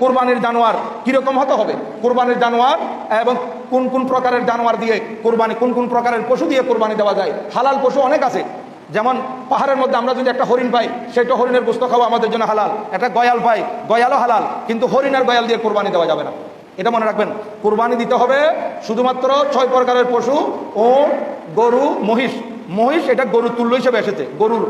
কোরবানির জানোয়ার কীরকম হতে হবে? কোরবানির জানোয়ার এবং কোন কোন প্রকারের জানোয়ার দিয়ে কোরবানি, কোন কোন প্রকারের পশু দিয়ে কোরবানি দেওয়া যায়? হালাল পশু অনেক আছে। যেমন পাহাড়ের মধ্যে আমরা যদি একটা হরিণ পাই, সেটা হরিণের গোস্ত খাওয়া আমাদের জন্য হালাল। একটা গয়াল পাই, গয়ালও হালাল, কিন্তু হরিণের গয়াল দিয়ে কোরবানি দেওয়া যাবে না। এটা মনে রাখবেন, কোরবানি দিতে হবে শুধুমাত্র ছয় প্রকারের পশু ও গরু মহিষ। মহিষ এটা গরু তুল্য হিসেবে এসেছে, গরুর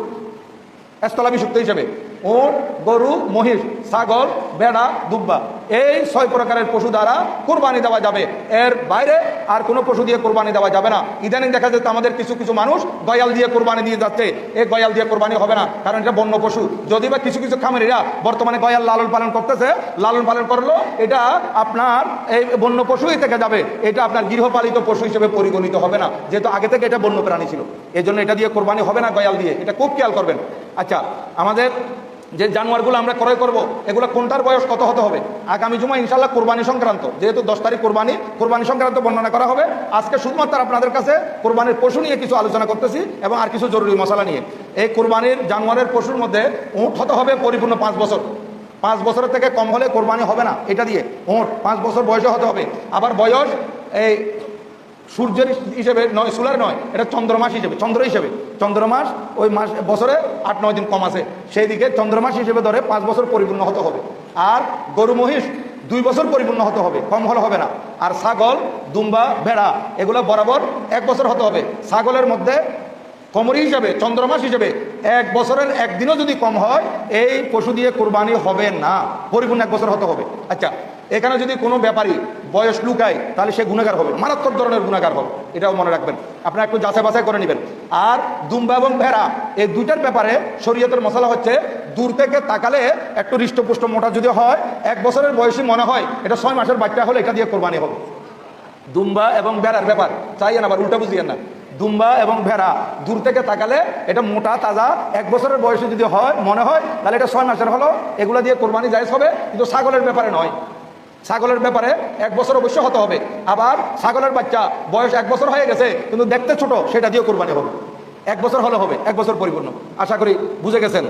স্থলাভিষিক্ত হিসেবে। ওট গরু, মহিষ, ছাগল ভেড়া দুব্বা। এই ছয় প্রকারের পশু দ্বারা কোরবানি দেওয়া যাবে। এর বাইরে আর কোনো পশু দিয়ে কোরবানি দেওয়া যাবে না। ইদানিং দেখা যাচ্ছে আমাদের কিছু কিছু মানুষ গয়াল দিয়ে কোরবানি দিয়ে যাচ্ছে। এই গয়াল দিয়ে কোরবানি হবে না, কারণ এটা বন্য পশু। যদি বা কিছু কিছু খামারিরা বর্তমানে গয়াল লালন পালন করতেছে, লালন পালন করল, এটা আপনার এই বন্য পশুই থেকে যাবে। এটা আপনার গৃহপালিত পশু হিসেবে পরিগণিত হবে না। যেহেতু আগে থেকে এটা বন্য প্রাণী ছিল। এই জন্য এটা দিয়ে কোরবানি হবে না গয়াল দিয়ে। এটা খুব খেয়াল করবেন। আচ্ছা আমাদের যে জানোয়ারগুলো আমরা ক্রয় করব, এগুলো কোনটার বয়স, কত হতে হবে? আগামী জুমা ইনশাল্লাহ কোরবানি সংক্রান্ত, যেহেতু দশ তারিখ কোরবানি কোরবানি সংক্রান্ত বর্ণনা করা হবে। আজকে শুধুমাত্র আপনাদের কাছে কোরবানির পশু নিয়ে কিছু আলোচনা করতেছি এবং আর কিছু জরুরি মশলা নিয়ে। এই কোরবানির জানোয়ারের পশুর মধ্যে উঁট হতে হবে পরিপূর্ণ পাঁচ বছর। পাঁচ বছরের থেকে কম হলে কোরবানি হবে না, এটা দিয়ে। উঁট পাঁচ বছর বয়সে হতে হবে। আবার বয়স, এই সূর্যের হিসেবে নয়, সোলার নয়, এটা চন্দ্রমাস হিসেবে, চন্দ্র হিসেবে। চন্দ্রমাস ওই মাস, বছরে আট, নয় দিন কম আছে। সেই দিকে চন্দ্রমাস হিসেবে ধরে পাঁচ বছর পরিপূর্ণ হতে হবে। আর গরু, মহিষ দুই বছর পরিপূর্ণ হতে হবে, কম হলে হবে না। আর ছাগল, দুম্বা, ভেড়া, এগুলো বরাবর এক বছর হতে হবে। ছাগলের মধ্যে কমরি হিসাবে, চন্দ্রমাস হিসেবে, এক বছরের একদিনও যদি কম হয়, এই পশু দিয়ে কোরবানি হবে না। পরিপূর্ণ এক বছর হতে হবে। আচ্ছা এখানে যদি কোনো ব্যাপারী বয়স লুকায়, তাহলে সে গুণাগার হবে, মারাত্মক ধরনের গুণাগার হবে, এটাও মনে রাখবেন। আপনারা একটু যাচাই বাছাই করে নেবেন। আর দুম্বা এবং ভেড়া, এই দুইটার ব্যাপারে শরীয়তের মশলা হচ্ছে, দূর থেকে তাকালে একটু হৃষ্টপুষ্ট মোটা যদি হয়, এক বছরের বয়সী মনে হয়, এটা ছয় মাসের বাচ্চা হলে এটা দিয়ে কোরবানি হবে। দুম্বা এবং ভেড়ার ব্যাপার, চাইয়েন আবার, উল্টা বুঝিয়েন না। দুম্বা এবং ভেড়া। দূর থেকে তাকালে এটা মোটা, তাজা। এক বছরের বয়সে যদি হয়, মনে হয়, তাহলে এটা ছয় মাসের হলো। এগুলো দিয়ে কোরবানি জায়জ হবে, কিন্তু ছাগলের ব্যাপারে নয়। ছাগলের ব্যাপারে এক বছর অবশ্যই হতে হবে। আবার ছাগলের বাচ্চা, বয়স এক বছর হয়ে গেছে, কিন্তু দেখতে ছোট, সেটা দিয়ে কোরবানি হবে। এক বছর হলে হবে, এক বছর পরিপূর্ণ। আশা করি বুঝে গেছেন।